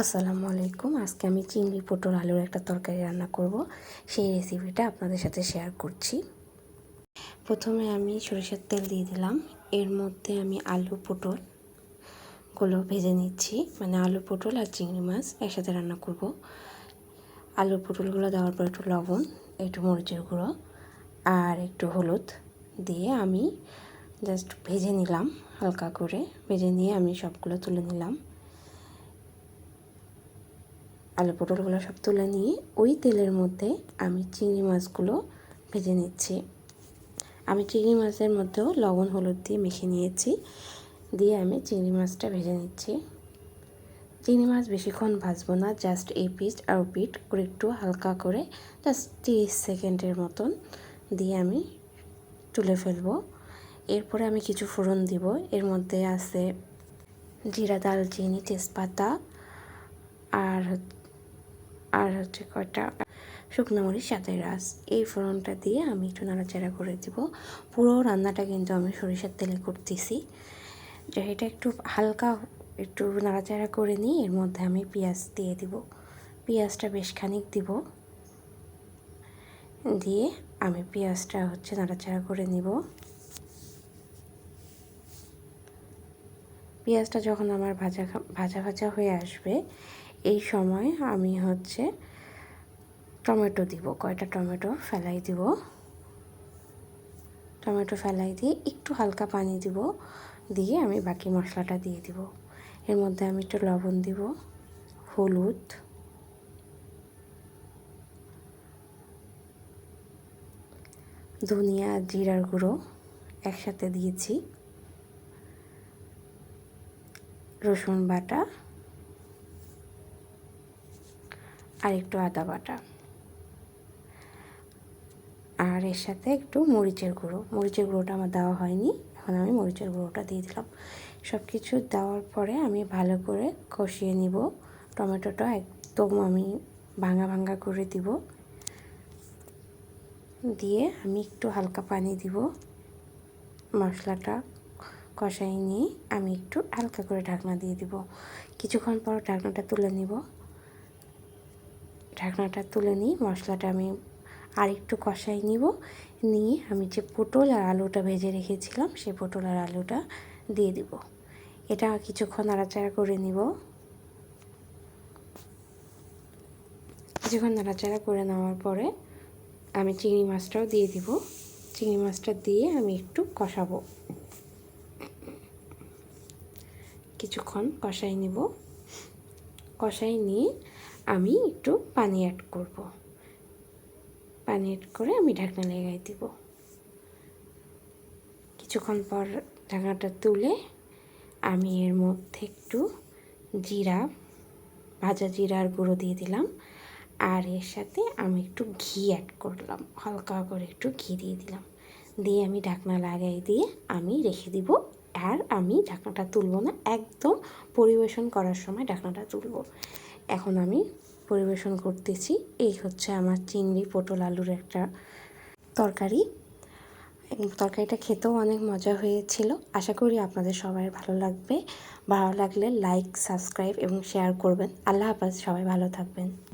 আসসালামু আলাইকুম। আজকে আমি চিংড়ি পটল আলুর একটা তরকারি রান্না করব। সেই রেসিপিটা আপনাদের সাথে শেয়ার করছি। প্রথমে আমি সরিষার তেল দিয়ে দিলাম। এর মধ্যে আমি আলু পটলগুলো ভেজে নিচ্ছি। মানে আলু পটল আর চিংড়ি মাছ একসাথে রান্না করব। আলু পটলগুলো দেওয়ার পর একটু লবণ, একটু মরিচের গুঁড়ো আর একটু হলুদ দিয়ে আমি জাস্ট ভেজে নিলাম হালকা করে। ভেজে নিয়ে আমি সবগুলো তুলে নিলাম। আলু পটলগুলো সব তুলে নিয়ে ওই তেলের মধ্যে আমি চিংড়ি মাছগুলো ভেজে নিচ্ছি। আমি চিংড়ি মাছের মধ্যেও লবণ, হলুদ দিয়ে মেখে নিয়েছি। দিয়ে আমি চিংড়ি মাছটা ভেজে নিচ্ছি। চিংড়ি মাছ বেশিক্ষণ ভাজবো না জাস্ট এই পিস আর পিট করে একটু হালকা করে জাস্ট তিরিশ সেকেন্ডের মতন দিয়ে আমি তুলে ফেলব। এরপরে আমি কিছু ফোড়ন দিব। এর মধ্যে আছে জিরা দালচিনি তেজপাতা আর আর হচ্ছে কয়টা? শুকনো মরিচ সাথে রাস। এই ফোড়নটা দিয়ে আমি একটু নাড়াচাড়া করে দিব। পুরো রান্নাটা কিন্তু আমি সরিষার তেলে করতেছি। যে এটা একটু হালকা একটু নাড়াচাড়া করে নিই এর মধ্যে আমি পেঁয়াজ দিয়ে দিব। পেঁয়াজটা বেশ খানিক দিব। দিয়ে আমি পেঁয়াজটা হচ্ছে নাড়াচাড়া করে নিব। পেঁয়াজটা যখন আমার ভাজা ভাজা ভাজা হয়ে আসবে এই সময় আমি হচ্ছে টমেটো দিব, কয়টা টমেটো ফেলাই দিব। টমেটো ফেলাই দিয়ে একটু হালকা পানি দিব, দিয়ে আমি বাকি মশলাটা দিয়ে দিব। এর মধ্যে আমি একটু লবণ দিব, হলুদ। ধনিয়া, জিরার গুঁড়ো একসাথে দিয়েছি। রসুন বাটা আর একটু আদা বাটা। আর এর সাথে একটু মরিচের গুঁড়ো। মরিচের গুঁড়োটা আমার দেওয়া হয়নি। এখন আমি মরিচের গুঁড়োটা দিয়ে দিলাম। সব কিছু দেওয়ার পরে আমি ভালো করে কষিয়ে নিব। টমেটোটা একদম আমি ভাঙা ভাঙা করে দিব। দিয়ে আমি একটু হালকা পানি দিব। মশলাটা কষাই নিয়ে আমি একটু হালকা করে ঢাকনা দিয়ে দিব। কিছুক্ষণ পর ঢাকনাটা তুলে নিব। ঢাকনাটা তুলে নিই, মশলাটা আমি আর একটু কষাই নিব। নিয়ে আমি যে পটল আর আলুটা ভেজে রেখেছিলাম সেই পটল আর আলুটা দিয়ে দিব। এটা কিছুক্ষণ নাড়াচাড়া করে নিব। কিছুক্ষণ নাড়াচাড়া করে নেওয়ার পরে আমি চিংড়ি মাছটাও দিয়ে দিব। চিংড়ি মাছটা দিয়ে আমি একটু কষাবো। কিছুক্ষণ কষাই নিব। কষাই নিয়ে আমি একটু পানি অ্যাড করব। পানি অ্যাড করে আমি ঢাকনা লেগাই দিব। কিছুক্ষণ পর ঢাকনাটা তুলে আমি এর মধ্যে একটু জিরা, ভাজা জিরার গুঁড়ো দিয়ে দিলাম। আর এর সাথে আমি একটু ঘি অ্যাড করলাম। হালকা করে একটু ঘি দিয়ে দিলাম। দিয়ে আমি ঢাকনা লাগাই দিয়ে আমি রেখে দিব। আর আমি ঢাকনাটা তুলবো না, একদম পরিবেশন করার সময় ঢাকনাটা তুলবো। এখন আমি পরিবেশন করতেছি। এই হচ্ছে আমার চিংড়ি পটল আলুর একটা তরকারি। তরকারিটা খেতেও অনেক মজা হয়েছিল। আশা করি আপনাদের সবাই ভালো লাগবে। ভালো লাগলে লাইক সাবস্ক্রাইব এবং শেয়ার করবেন। আল্লাহ হাফাজ, সবাই ভালো থাকবেন।